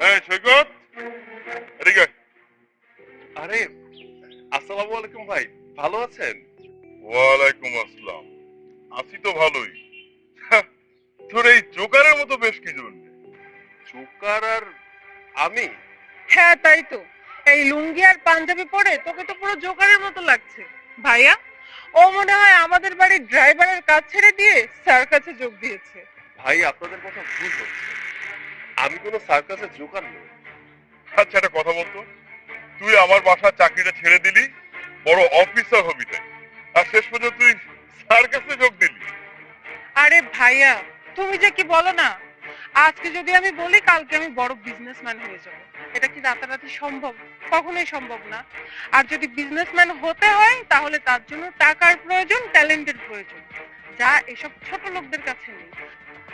হ্যাঁ সৈকত। এদিকে। আরে আসসালামু আলাইকুম ভাই ভালো আছেন? ওয়ালাইকুম আসসালাম। আছি তো ভালোই। হ্যাঁ, তোর এই জোকারের মতো বেশ কি জন্য জোকার আর আমি? হ্যাঁ তাই তো। এই লুঙ্গি আর পাঞ্জাবি পরে তোকে তো পুরো জোকারের মতো লাগছে। ভাইয়া ও মনে হয় আমাদের বাড়ির ড্রাইভারের কাজ ছেড়ে দিয়ে স্যার কাছে যোগ দিয়েছে। ভাই আপনাদের কথা ভুল হচ্ছে। আমি কোনো সার্কাসের জোকার নই। আচ্ছা একটা কথা বলতো? তুই আমার বাসার চাকরিটা ছেড়ে দিলি, বড় অফিসার হবি তাই। আর শেষ পর্যন্ত তুই সার্কাসে যোগ দিলি। আরে ভাইয়া, তুমি যে কি বলো না? আজকে যদি আমি বলি, কালকে আমি বড় বিজনেসম্যান হয়ে যাব। এটা কি রাতারাতি সম্ভব? কখনোই সম্ভব না। আর যদি বিজনেসম্যান হতে হয়, তাহলে তার জন্য টাকার প্রয়োজন ট্যালেন্টের প্রয়োজন। যা এসব ছোট লোকদের কাছে নেই।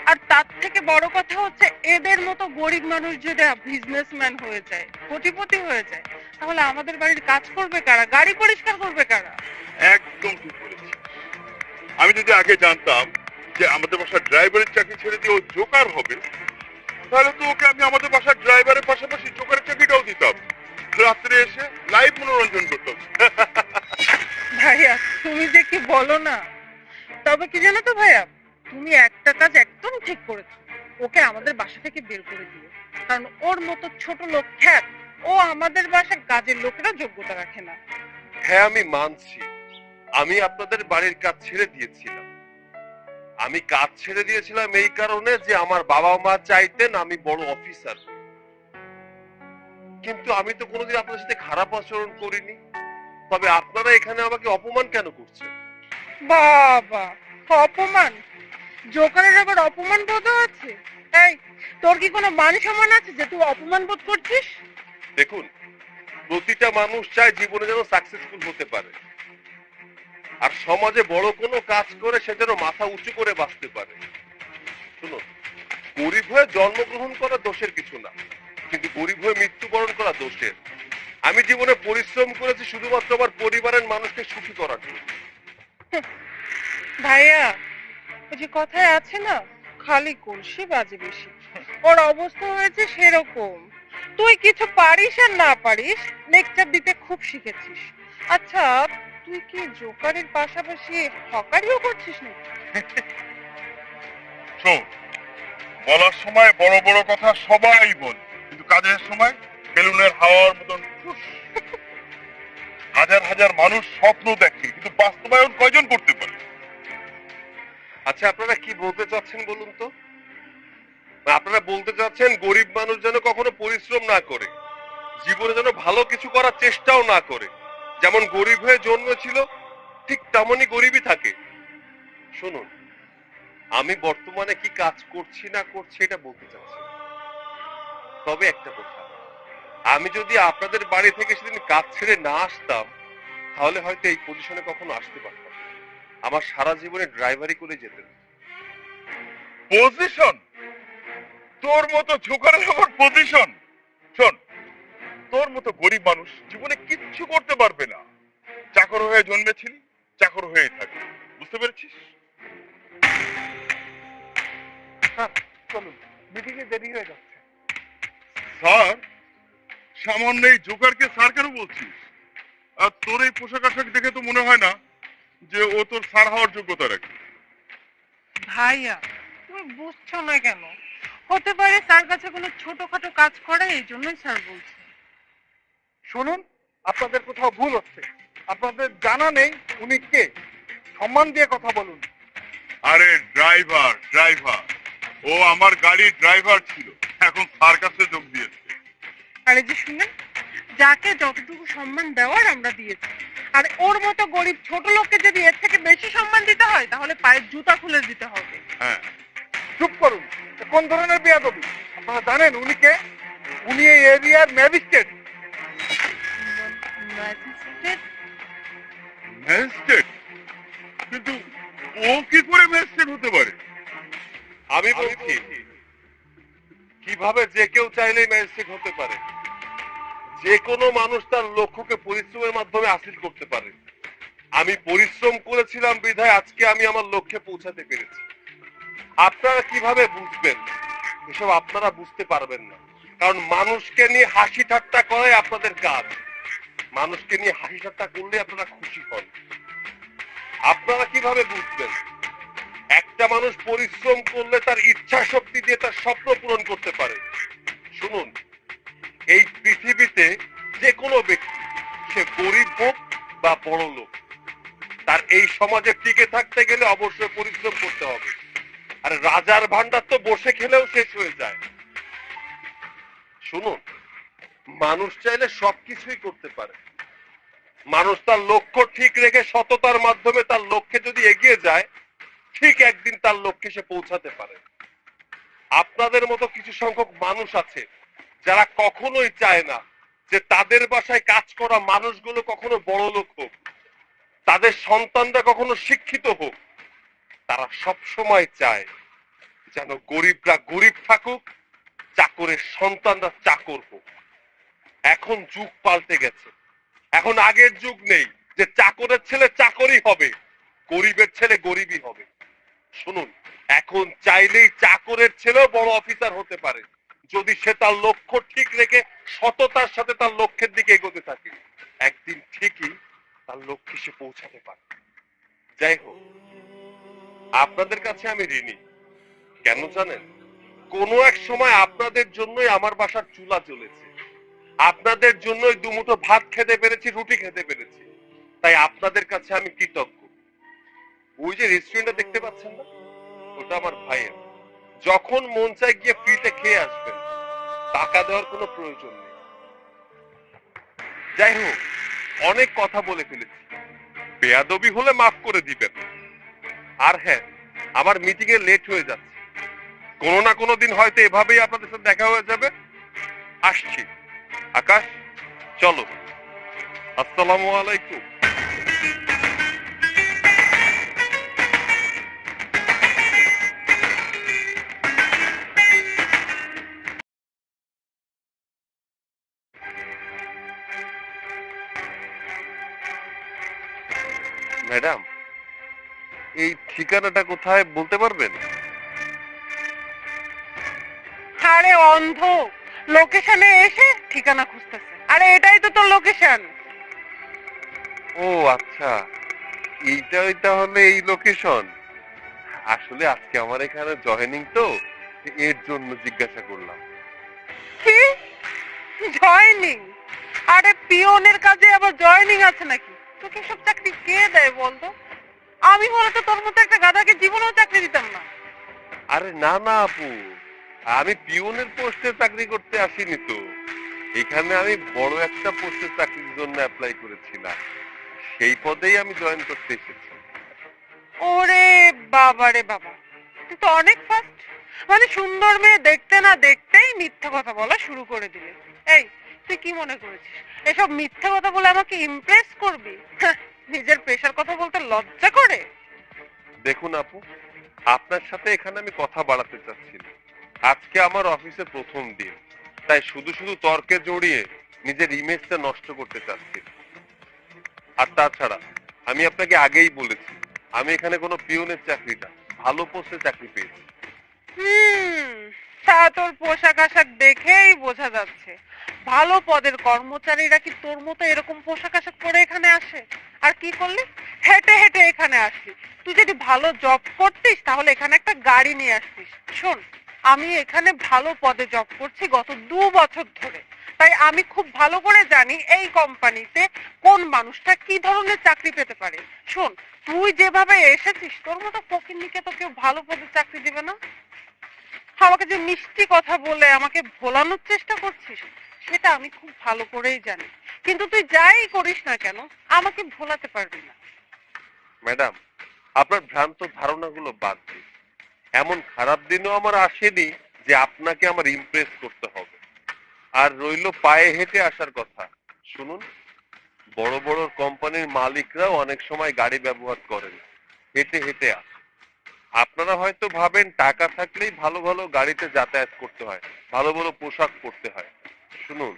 আর তার থেকে বড় কথা হচ্ছে এদের মতো গরিব মানুষ যদি বিজনেসম্যান হয়ে যায় কোটিপতি হয়ে যায় তাহলে আমাদের বাড়ির কাজ করবে কারা? গাড়ি পরিষ্কার করবে কারা? একদম আমি যদি আগে জানতাম যে আমাদের বাসার ড্রাইভারের চাকরি ছেড়ে দিয়ে ও জোকার হবে তাহলে তো ওকে আমি আমাদের বাসার ড্রাইভারের পাশাপাশি জোকারের চাকরিটাও দিতাম। রাত্রে এসে লাইভ মনোরঞ্জন করতাম। ভাইয়া তুমি যে কি বলো না তবে কি জানো তো ভাইয়া তুমি একটা কাজ একদম ঠিক করেছ। ওকে আমাদের বাসা থেকে বের করে দিও। কারণ ওর মতো ছোট লোক খ্যাত ও আমাদের বাসার কাজের লোকেরা যোগ্যতা রাখে না। হ্যাঁ আমি মানছি। আমি আপনাদের বাড়ির কাজ ছেড়ে দিয়েছিলাম। আমি কাজ ছেড়ে দিয়েছিলাম এই কারণে যে আমার বাবা মা চাইতেন আমি বড় অফিসার। কিন্তু আমি তো কোনোদিন আপনার সাথে খারাপ আচরণ করিনি। তবে আপনারা এখানে আমাকে অপমান কেন করছেন? বাবা অপমান? জোকারের আবার অপমান বোধ আছে এই তোর কি কোনো মান সম্মান আছে যে তুই অপমান বোধ করছিস? দেখুন প্রতিটা মানুষ চায় জীবনে যেন সাকসেসফুল হতে পারে। আর সমাজে বড় কোনো কাজ করে সে যেন মাথা উঁচু করে বাঁচতে পারে। শুনুন গরিব হয়ে জন্মগ্রহণ করা দোষের কিছু না কিন্তু গরিব হয়ে মৃত্যুবরণ করা দোষের। আমি জীবনে পরিশ্রম করেছি শুধুমাত্র আমার পরিবারের মানুষকে সুখী করার জন্য। ভাইয়া যে কথায় আছে না, খালি কলসি বাজে বেশি। ওর অবস্থা হয়েছে সেরকম। তুই কিছু পারিস আর না পারিস লেকচার দিতে খুব শিখেছিস। আচ্ছা তুই কি জোকারের পাশাপাশি হকারিও করছিস শোন, বলার সময় বড় বড় কথা সবাই বল, কিন্তু কাজের সময় বেলুনের হাওয়ার মতন হাজার হাজার মানুষ স্বপ্ন দেখে, কিন্তু বাস্তবায়ন কয়জন করতে পারে? আচ্ছা আপনারা কি বলতে চাচ্ছেন বলুন তো? আপনারা বলতে চাচ্ছেন গরিব মানুষ যেন কখনো পরিশ্রম না করে, জীবনে যেন ভালো কিছু করার চেষ্টাও না করে। যেমন গরিব হয়ে জন্মেছিল, ঠিক তেমনই গরিবই থাকে। শুনুন, আমি বর্তমানে কি কাজ করছি না করছি এটা বলতে চাচ্ছি তবে একটা কথা, আমি যদি আপনাদের বাড়ি থেকে সেদিন কাজ ছেড়ে না আসতাম, তাহলে হয়তো এই পজিশনে কখনো আসতে পারতাম। আমার সারা জীবনে ড্রাইভারি করে যেতেন। পজিশন তোর মতো ঝোকারের আমার পজিশন শোন তোর মতো গরিব মানুষ জীবনে কিচ্ছু করতে পারবে না। চাকর হয়ে জন্মেছিলি চাকর হয়ে থাকবি। বুঝতে পেরেছিস? চলুন মিটিংয়ে দেরি হয়ে যাচ্ছে। স্যার সামান্য এই জোকারকে স্যার কেন বলছিস। আর তোর এই পোশাক আশাক দেখে তো মনে হয় না যে ও তোর স্যার হওয়ার যোগ্যতা রাখে। ভাইয়া তুমি বুঝছ না কেন? হতে পারে স্যার কাছে কোনো ছোটখাটো কাজ করে এই জন্যই স্যার বলছে। শুনুন আপনাদের কোথাও ভুল হচ্ছে। আপনাদের জানা নেই উনি কে। সম্মান দিয়ে কথা বলুন। আরে ড্রাইভার ড্রাইভার। ও আমার গাড়ির ড্রাইভার ছিল। এখন স্যার কাছে যোগ দিয়েছে। আর যে শুনেন যাকে যতটুকু সম্মান দেওয়ার আমরা দিয়েছি। আর ওর মতো গরিব ছোট লোককে যদি এর থেকে বেশি সম্মান দিতে হয় তাহলে পায়ের জুতা খুলে দিতে হবে। হ্যাঁ। চুপ করুন। কোন ধরনের বিয়াদবি? আপনারা জানেন উনি কে? উনি এই এরিয়ার ম্যাজিস্ট্রেট। ম্যাজিস্ট্রেট? ম্যাজিস্ট্রেট? কিন্তু ও কি করে ম্যাজিস্ট্রেট হতে পারে? আমি বলছি কীভাবে যে কেউ চাইলেই ম্যাজিস্ট্রেট হতে পারে? যে কোনো মানুষ তার লক্ষ্যকে পরিশ্রমের মাধ্যমে হাসিল করতে পারে। আমি পরিশ্রম করেছিলাম বিধায় আজকে আমি আমার লক্ষ্যে পৌঁছাতে পেরেছি। আপনারা কীভাবে বুঝবেন? এসব আপনারা বুঝতে পারবেন না। কারণ মানুষকে নিয়ে হাসি ঠাট্টা করাই আপনাদের কাজ। মানুষকে নিয়ে হাসি ঠাট্টা করলে আপনারা খুশি হন। আপনারা কীভাবে বুঝবেন? একটা মানুষ পরিশ্রম করলে তার ইচ্ছা শক্তি দিয়ে তার স্বপ্ন পূরণ করতে পারে। শুনুন এই পৃথিবীতে যে কোনো ব্যক্তি, সে গরিব হোক বা বড় লোক, তার এই সমাজে টিকে থাকতে গেলে অবশ্যই পরিশ্রম করতে হবে। আর রাজার ভান্ডার তো বসে খেলেও শেষ হয়ে যায়। শুনুন, মানুষ চাইলে সবকিছুই করতে পারে। মানুষ তার লক্ষ্য ঠিক রেখে সততার মাধ্যমে তার লক্ষ্যে যদি এগিয়ে যায়, ঠিক একদিন তার লক্ষ্যে সে পৌঁছাতে পারে। আপনাদের মতো কিছু সংখ্যক মানুষ আছে যারা কখনোই চায় না যে তাদের বাসায় কাজ করা মানুষগুলো কখনো বড় লোক হোক, তাদের সন্তানরা কখনো শিক্ষিত হোক, তারা সব সময় চায় যেন গরিবরা গরিব থাকুক, চাকরের সন্তানরা চাকর হোক। এখন যুগ পাল্টে গেছে। এখন আগের যুগ নেই যে চাকরের ছেলে চাকরই হবে, গরিবের ছেলে গরিবই হবে। শুনুন, এখন চাইলেই চাকরের ছেলেও বড় অফিসার হতে পারে। যদি সে তার লক্ষ্য ঠিক রেখে সততার সাথে তার লক্ষ্যের দিকে এগোতে থাকে, একদিন ঠিকই তার লক্ষ্যে সে পৌঁছাতে পারে। যাই হোক, আপনাদের কাছে আমি ঋণী। কেন জানেন? কোনো এক সময় আপনাদের জন্যই আমার বাসার চুলা চলেছে আপনাদের জন্যই দুমুঠো ভাত খেতে পেরেছি, রুটি খেতে পেরেছি। তাই আপনাদের কাছে আমি কৃতজ্ঞ। ওই যে রেস্টুরেন্টটা দেখতে পাচ্ছেন না? ওটা আমার ভাইয়ের। যখন মন চায় গিয়ে ফ্রিতে খেয়ে আসবেন। টাকা দেওয়ার কোনো প্রয়োজন নেই। যাই হোক, অনেক কথা বলে ফেলেছি। বেয়াদবি হলে মাফ করে দিবেন। আর হ্যাঁ আমার মিটিং এ লেট হয়ে যাচ্ছে। কোনো না কোনো দিন হয়তো এভাবেই আপনাদের সাথে দেখা হয়ে যাবে। আসছি। আকাশ, চলো। আসসালামু আলাইকুম। ম্যাডাম এই ঠিকানাটা কোথায় বলতে পারবেন? আরে অন্ধ লোকেশনে এসে ঠিকানা খুঁজতেছে। আরে এটাই তো তোর লোকেশন। ও আচ্ছা এইটাই তাহলে এই লোকেশন। আসলে আজকে আমার এখানে জয়েনিং তো এর জন্য জিজ্ঞাসা করলাম। কি? জয়নিং আরে পিওনের কাজে আবার জয়েনিং আছে নাকি? তোকে সব চাকরি কে দেয় বলতো? আমি হলে তো তোর মতো একটা গাধাকে জীবনেও চাকরি দিতাম না। আরে না না আপু আমি পিওনের পোস্টে চাকরি করতে আসিনি তো। এখানে আমি বড় একটা পোস্টের চাকরির জন্য অ্যাপ্লাই করেছিলাম। সেই পদেই আমি জয়েন করতে এসেছি। ওরে বাবা রে বাবা তুই তো অনেক ফাস্ট মানে সুন্দর মেয়ে দেখতে না দেখতেই মিথ্যা কথা বলা শুরু করে দিলে। এই তুই কি মনে করেছিস? এসব মিথ্যা কথা বলে আমাকে ইমপ্রেস করবি? নিজের পেশার কথা বলতে লজ্জা করে। দেখুন আপু আপনার সাথে এখানে আমি কথা বাড়াতে চাচ্ছি না। আজকে আমার অফিসে প্রথম দিন। তাই শুধু শুধু তর্কে জড়িয়ে নিজের ইমেজটা নষ্ট করতে চাচ্ছি আর তাছাড়া আমি আপনাকে আগেই বলেছি আমি এখানে কোনো পিওনের চাকরি না ভালো পোস্টে চাকরি পেয়েছি। হুম। তা তোর পোশাক আশাক দেখেই বোঝা যাচ্ছে। ভালো পদের কর্মচারীরা কি তোর মতো এরকম পোশাক আশাক পরে এখানে আসে? আর কি করলি? হেঁটে হেঁটে এখানে আসলি। তুই যদি ভালো জব করতিস, তাহলে এখানে একটা গাড়ি নিয়ে আসতিস। শোন, আমি এখানে ভালো পদে জব করছি গত দু বছর ধরে। তাই আমি খুব ভালো করে জানি এই কোম্পানিতে কোন মানুষটা কি ধরনের চাকরি পেতে পারে। শোন, তুই যেভাবে এসেছিস, তোর মতো ফকিন্নিকে তো কেউ ভালো পদে চাকরি দিবে না। আমাকে যে মিষ্টি কথা বলে আমাকে ভোলানোর চেষ্টা করছিস, সেটা আমি খুব ভালো করেই জানি। কিন্তু তুই যাই করিস না কেন, আমাকে ভোলাতে পারবি না। ম্যাডাম, আপনার ভ্রান্ত ধারণাগুলো বাদ দিন। এমন খারাপ দিনও আমার আসেনি যে আপনাকে আমার ইমপ্রেস করতে হবে। আর রইল পায়ে হেঁটে আসার কথা। শুনুন, বড় বড় কোম্পানির মালিকরাও অনেক সময় গাড়ি ব্যবহার করেন। হেঁটে হেঁটে আসে আপনারা হয়তো ভাবেন টাকা থাকলেই ভালো ভালো গাড়িতে যাতায়াত করতে হয় ভালো ভালো পোশাক পরতে হয়। শুনুন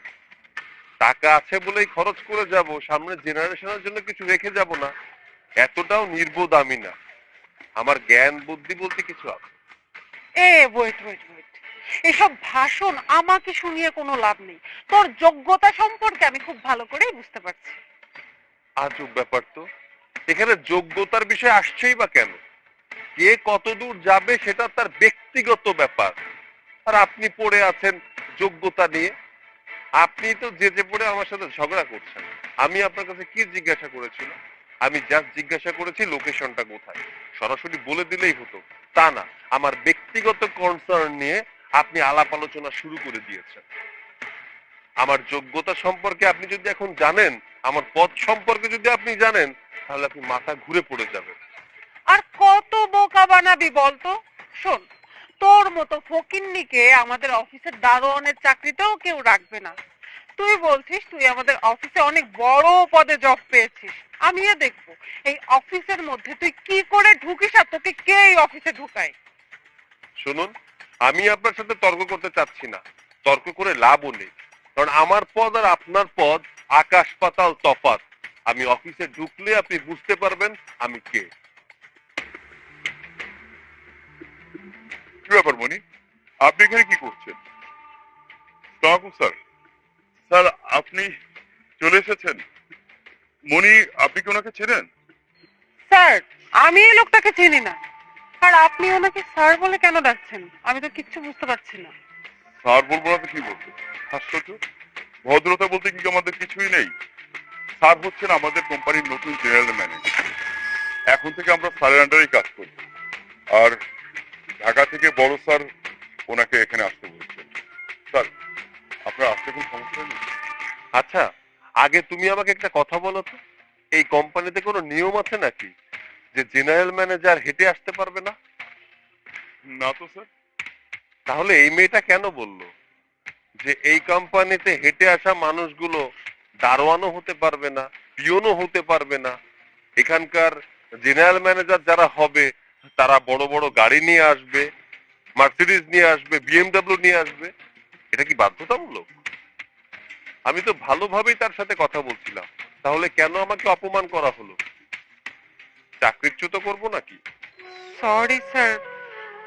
টাকা আছে বলেই খরচ করে যাব সামনের জেনারেশনের জন্য কিছু রেখে যাব না। এতটাও নির্বোধ আমি না। আমার জ্ঞান বুদ্ধি বলতে কিছু আছে? এ ওয়েট ওয়েট ওয়েট এসব ভাষণ আমাকে শুনিয়ে কোনো লাভ নেই। তোর যোগ্যতা সম্পর্কে আমি খুব ভালো করেই বুঝতে পারছি। আজব ব্যাপার তো। এখানে যোগ্যতার বিষয় আসছেই বা কেন? কে কতদূর যাবে সেটা তার ব্যক্তিগত ব্যাপার। আর আপনি পড়ে আছেন যোগ্যতা নিয়ে। আপনি তো যেতে পড়ে আমার সাথে ঝগড়া করছেন। আমি আপনার কাছে কি জিজ্ঞাসা করেছিলাম? আমি জাস্ট জিজ্ঞাসা করেছি লোকেশনটা কোথায়? সরাসরি বলে দিলেই হতো। তা না, আমার ব্যক্তিগত কনসার্ন নিয়ে আপনি আলাপ আলোচনা শুরু করে দিয়েছেন। আমার যোগ্যতা সম্পর্কে আপনি যদি এখন জানেন, আমার পথ সম্পর্কে যদি আপনি জানেন, তাহলে আপনি মাথা ঘুরে পড়ে যাবেন। আর কত বোকা বানাবি বলতো? শোন, তোর মতো ফকিন্নিকে আমাদের অফিসের দারোয়ানের চাকরিতেও কেউ রাখবে না। তুই বলছিস তুই আমাদের অফিসে অনেক বড় পদে জব পেয়েছিস। আমিও দেখব, এই অফিসের মধ্যে তুই কি করে ঢুকিস আর তোকে কে এই অফিসে ঢুকায়? শুনুন, আমি আপনার সাথে তর্ক করতে চাচ্ছি না। তর্ক করে লাভও নেই। কারণ আমার পদ আর আপনার পদ আকাশ পাতাল তফাত আমি অফিসে ঢুকলে আপনি বুঝতে পারবেন আমি কে। কি ব্যাপার মনি আপনি এখানে কি করছেন? সালামালাইকুম স্যার। স্যার আপনি চলে এসেছেন? মনি আপনি কি ওনাকে চেনেন? স্যার আমি এই লোকটাকে চিনি না। আর আপনি ওনাকে স্যার বলে কেন ডাকছেন? আমি তো কিচ্ছু বুঝতে পারছি না। স্যার বলব না তো কি বলব? আশ্চর্য। ভদ্রতা বলতে কি আমাদের কিছুই নেই? স্যার হচ্ছেন আমাদের কোম্পানির নতুন জেনারেল ম্যানেজার। এখন থেকে আমরা স্যারের আন্ডারেই কাজ করব। আর ঢাকা থেকে বড় স্যার ওনাকে এখানে আসতে বলছেন। স্যার আপনার আসতে কোনো সমস্যা নেই? আচ্ছা আগে তুমি আমাকে একটা কথা বলো তো। এই কোম্পানিতে কোনো নিয়ম আছে নাকি? যে জেনারেল ম্যানেজার হেঁটে আসতে পারবে না? না তো স্যার। তাহলে এই মেয়েটা কেন বলল? যে এই কোম্পানিতে হেঁটে আসা মানুষগুলো দারোয়ানও হতে পারবে না পিয়নও হতে পারবে না। এখানকার জেনারেল ম্যানেজার যারা হবে তারা বড় বড় গাড়ি নিয়ে আসবে মার্সিডিজ নিয়ে আসবে বিএমডাব্লিউ নিয়ে আসবে। এটা কি বাধ্যতামূলক? আমি তো ভালোভাবেই তার সাথে কথা বলছিলাম। তাহলে কেন আমাকে অপমান করা হলো? চাকরিচ্যুত করব নাকি? সরি স্যার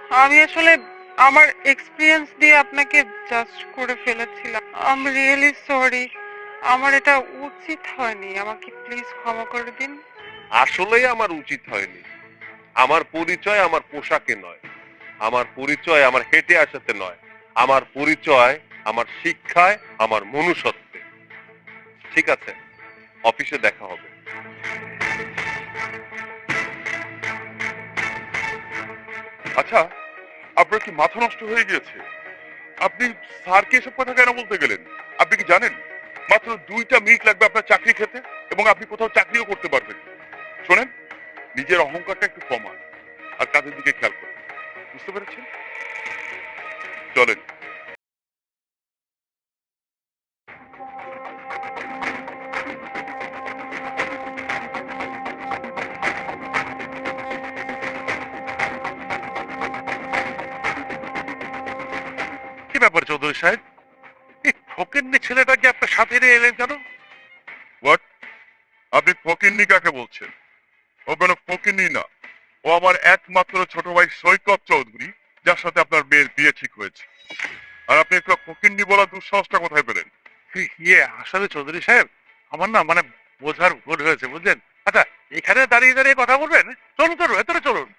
আমি আসলে আমার এক্সপিরিয়েন্স দিয়ে আপনাকে জাস্ট করে ফেলেছিলাম। আই এম রিয়েলি সরি আমার এটা উচিত হয়নি। আমাকে প্লিজ ক্ষমা করে দিন। আসলেই আমার উচিত হয়নি। আমার পরিচয় আমার পোশাকে নয়। আমার পরিচয় আমার হেঁটে আসাতে নয়। আমার পরিচয় আমার শিক্ষায় আমার মনুষ্যত্বে। ঠিক আছে, অফিসে দেখা হবে। আচ্ছা আপনার কি মাথা নষ্ট হয়ে গিয়েছে? আপনি স্যারকে এসব কথা কেন বলতে গেলেন? আপনি কি জানেন? মাত্র দুইটা মিনিট লাগবে আপনার চাকরি খেতে এবং আপনি কোথাও চাকরিও করতে পারবেন শোনেন নিজের অহংকারটা একটু কমান আর কাজের দিকে খেয়াল করুন বুঝতে পেরেছেন? চলেন। কি ব্যাপার, চৌধুরী সাহেব? এই ফকিন্নি ছেলেটাকে আপনার সাথে নিয়ে এলেন কেন? হোয়াট আপনি ফকিন্নি কাকে বলছেন? ও কোনো না। ও আমার একমাত্র ছোট ভাই সৈকত চৌধুরী যার সাথে আপনার মেয়ের বিয়ে ঠিক হয়েছে। আর আপনি একটু ফকিন্নি বলা দুঃসাহসটা কোথায় পেলেন? ইয়ে আসলে চৌধুরী সাহেব? আমার না মানে বোঝার ভুল হয়েছে বুঝলেন? আচ্ছা এখানে দাঁড়িয়ে দাঁড়িয়ে কথা বলবেন? চলুন চলুন ভেতরে চলুন।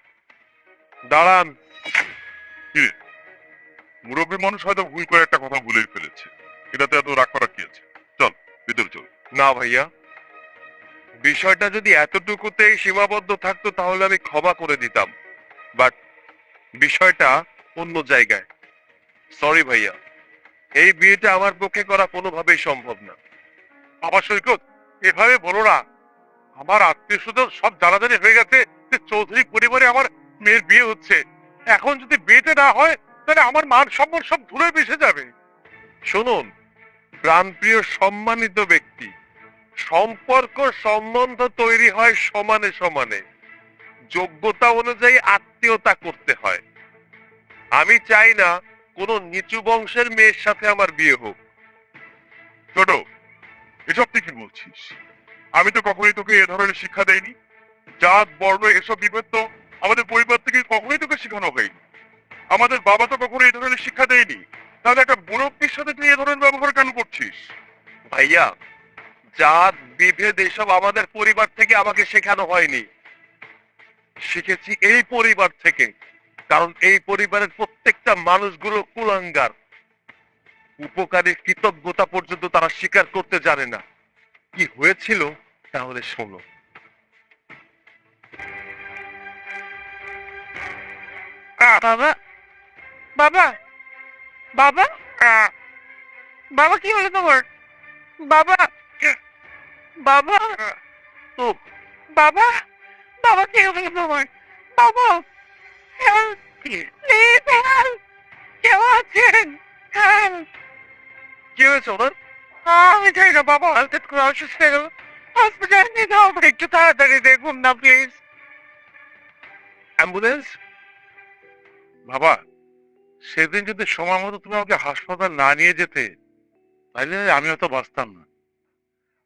দাঁড়ান। মুরব্বী মানুষ হয়তো ভুল করে একটা কথা ভুলেই ফেলেছে। এটাতে এত রাগ করা কি আছে? চল ভিতরে চল। না ভাইয়া বিষয়টা যদি এতটুকুতেই সীমাবদ্ধ থাকতো, তাহলে আমি ক্ষমা করে দিতাম। বাট বিষয়টা অন্য জায়গায়। সরি ভাইয়া। এই বিয়েটা আমার পক্ষে করা কোনোভাবেই সম্ভব না। বাবা সৈকত, এভাবে বলো না। আমার আত্মীয় স্বজন সব জানাজানি হয়ে গেছে যে চৌধুরী পরিবারে আমার মেয়ের বিয়ে হচ্ছে। এখন যদি বিয়েতে না হয়, তাহলে আমার মান সম্মান সব ধুলে মিশে যাবে। শুনুন, প্রাণপ্রিয় সম্মানিত ব্যক্তি সম্পর্ক সম্বন্ধ তৈরি হয় সমানে সমানে। যোগ্যতা অনুযায়ী আত্মীয়তা করতে হয়। আমি চাই না কোনো নিচু বংশের মেয়ের সাথে আমার বিয়ে হোক। ছোট এসব তুই কি বলছিস? আমি তো কখনোই তোকে এ ধরনের শিক্ষা দেইনি। জাত, বর্ণ, এসব বিভেদ তো আমাদের পরিবার থেকে কখনোই তোকে শেখানো হয়নি। আমাদের বাবা তো কখনো এই ধরনের শিক্ষা দেয়নি। তাহলে একটা মুরব্বীর সাথে তুই এ ধরনের ব্যবহার কেন করছিস? ভাইয়া জাত, বিভেদ এসব আমাদের পরিবার থেকে আমাকে শেখানো হয়নি। শিখেছি এই পরিবার থেকে, কারণ এই পরিবারের প্রত্যেকটা মানুষগুলো কুলাঙ্গার। উপকারী কৃতজ্ঞতা পর্যন্ত তারা স্বীকার করতে জানে না। কি হয়েছিল, তাহলে শোনো। বাবা বাবা বাবা বাবা, কি হলো তোমার? বাবা বাবা বাবা বাবা, কি বাবা please help কেউ আছেন? হয়েছে ওনার আমি বাবা করে হয়ে হসপিটাল হবে একটু তাড়াতাড়ি দেখুন না, প্লিজ। অ্যাম্বুলেন্স? বাবা, সেদিন যদি সময় মতো তুমি আমাকে হাসপাতাল না নিয়ে যেতে, তাহলে আমি হয়তো বাঁচতাম না।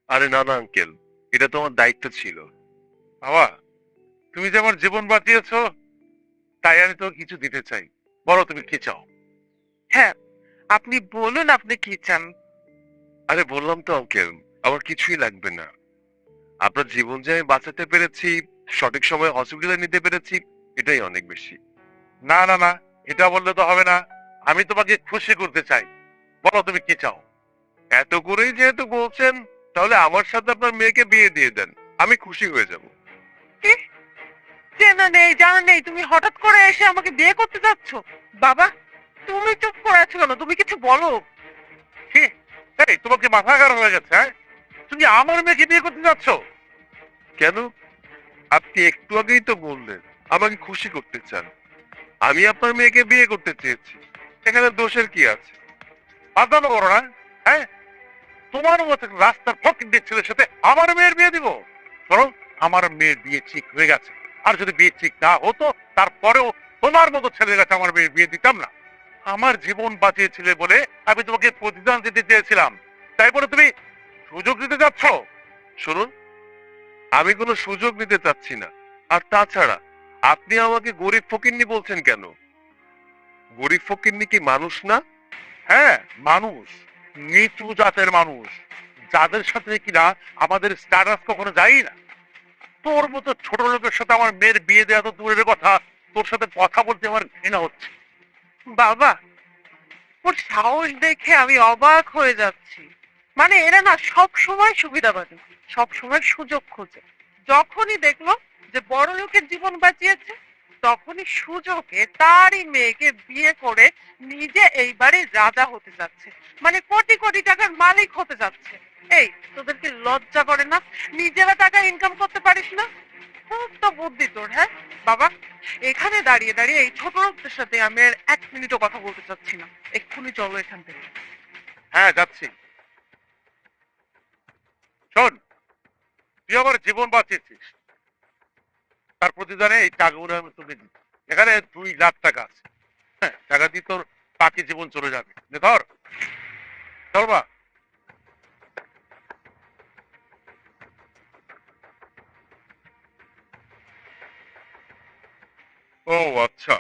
আরে না না আঙ্কেল এটা তোমার দায়িত্ব ছিল। বাবা তুমি যে আমার জীবন বাঁচিয়েছো তাই আমি তো কিছু দিতে চাই। বলো তুমি কি চাও? হ্যাঁ আপনি বলুন আপনি কি চান। আরে বললাম তো আঙ্কেল আমার কিছুই লাগবে না। আপনার জীবন যে আমি বাঁচাতে পেরেছি সঠিক সময়ে হসপিটালে নিতে পেরেছি এটাই অনেক বেশি। না না না এটা বললে তো হবে না। আমি তোমাকে খুশি করতে চাই। বলো তুমি কি চাও? এত করেই যেহেতু বলছেন তাহলে আমার সাথে আপনার মেয়েকে বিয়ে দিয়ে দেন। আমি খুশি হয়ে যাব। চেনা নেই জানা নেই তুমি হঠাৎ করে এসে আমাকে বিয়ে করতে যাচ্ছ? বাবা তুমি চুপ করে আছো কেন? তুমি কিছু বলো। কি? এই তোমাকে মাথা খারাপ হয়ে গেছে হ্যাঁ? তুমি আমার মেয়েকে বিয়ে করতে যাচ্ছ? কেন? আপনি একটু আগেই তো বললেন আমাকে খুশি করতে চান। আমি আপনার মেয়েকে বিয়ে করতে চেয়েছি। এখানে দোষের কি আছে? বাদানো করো না হ্যাঁ? তোমার মতো রাস্তার ফকির ছেলের সাথে আমার মেয়ের বিয়ে দিব। শোনো, আমার মেয়ের বিয়ে ঠিক হয়ে গেছে। আর যদি বিয়ে ঠিক না হতো, তারপরেও তোমার মতো ছেলের কাছে আমার মেয়ের বিয়ে দিতাম না। আমার জীবন বাঁচিয়েছিলে বলে আমি তোমাকে প্রতিদান দিতে চেয়েছিলাম। তাই বলে তুমি সুযোগ দিতে যাচ্ছ শুনুন, আমি কোনো সুযোগ নিতে চাচ্ছি না। আর তাছাড়া, আপনি আমাকে গরিব ফকিরনি বলছেন কেন? গরিব ফকিরনি কি মানুষ না? হ্যাঁ মানুষ। নিচু জাতের মানুষ। যাদের সাথে কিনা আমাদের স্ট্যাটাস কখনো যাই না। তোর মতো ছোট লোকের সাথে আমার মেয়ের বিয়ে দেওয়া তো দূরের কথা। তোর সাথে কথা বলতে আমার ঘৃণা হচ্ছে। বাবা, ওর সাহস দেখে আমি অবাক হয়ে যাচ্ছি। মানে এরা না সব সময় সুবিধাবাদী সব সময় সুযোগ খোঁজে। যখনই দেখল যে বড় লোকের জীবন বাঁচিয়েছে তখনই সুযোগে তারই মেয়েকে বিয়ে করে নিজে এই বাড়ির রাজা হতে যাচ্ছে। মানে কোটি কোটি টাকার মালিক হতে যাচ্ছে। এই, তোদের কি লজ্জা করে না? নিজেরা টাকা ইনকাম করতে পারিস না? খুব তো বুদ্ধি তোর হ্যাঁ? বাবা, এখানে দাঁড়িয়ে দাঁড়িয়ে এই ছোট লোকদের সাথে আমি আর এক মিনিটও কথা বলতে চাচ্ছি না। এক্ষুনি চলো এখান থেকে। হ্যাঁ যাচ্ছি। শোন, তুই আমার জীবন বাঁচিয়েছিস। তার প্রতিদানে এই টাকাগুলো আমি তোকে দিই। এখানে দুই লাখ টাকা আছে। হ্যাঁ টাকা দিয়ে তোর বাকি জীবন চলে যাবে। ধর। ধরবা ও আচ্ছা।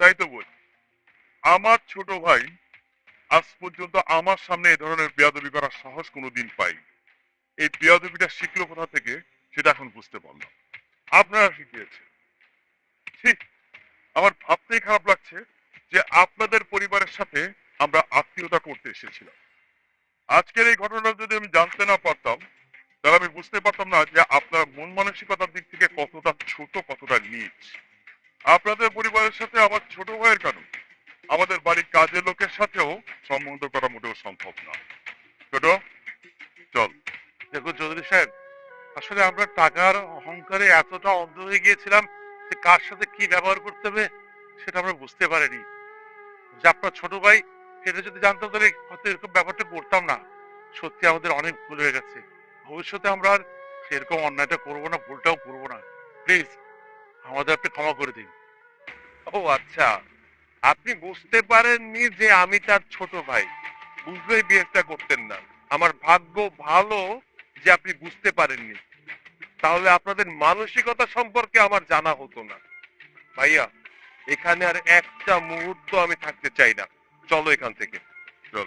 তাই তো বলি। আমার ছোট ভাই আজ পর্যন্ত আমার সামনে এ ধরনের বেয়াদবি করার সাহস কোনোদিন পাই এই বেয়াদবিটা শিখলো কোথা থেকে, সেটা এখন বুঝতে পারলাম। আপনারা শিখিয়েছে ঠিক আমার ভাবতেই খারাপ লাগছে যে আপনাদের পরিবারের সাথে আমরা আত্মীয়তা করতে এসেছিলাম। আজকের এই ঘটনা যদি আমি জানতে না পারতাম, তাহলে আমি বুঝতে পারতাম না যে আপনার মন মানসিকতার দিক থেকে কতটা ছোট, কতটা নিচ। আপনাদের পরিবারের সাথে আমার ছোট ভাইয়ের কারণ আমাদের বাড়ির কাজের লোকের সাথেও সম্বন্ধ করা মোটেও সম্ভব না ছোট, চল। দেখুন চৌধুরী সাহেব আসলে আমরা টাকার অহংকারে এতটা অন্ধ হয়ে গিয়েছিলাম যে কার সাথে কি ব্যবহার করতে হবে সেটা আমরা বুঝতে পারিনি। যে আপনার ছোট ভাই সেটা যদি জানতাম তাহলে হয়তো এরকম ব্যাপারটা করতাম না। সত্যি আমাদের অনেক ভুল হয়ে গেছে। ভবিষ্যতে আমরা আর সেরকম অন্যায়টা করব না, ভুলটাও করব না। প্লিজ, আমাদের আপনি ক্ষমা করে দিন। ও আচ্ছা আপনি বুঝতে পারেননি যে আমি তার ছোট ভাই। বুঝলেই বিয়েটা করতেন না। আমার ভাগ্য ভালো যে আপনি বুঝতে পারেননি। তাহলে আপনাদের মানসিকতা সম্পর্কে আমার জানা হতো না। ভাইয়া, এখানে আর একটা মুহূর্ত আমি থাকতে চাই না। চলো এখান থেকে। চল।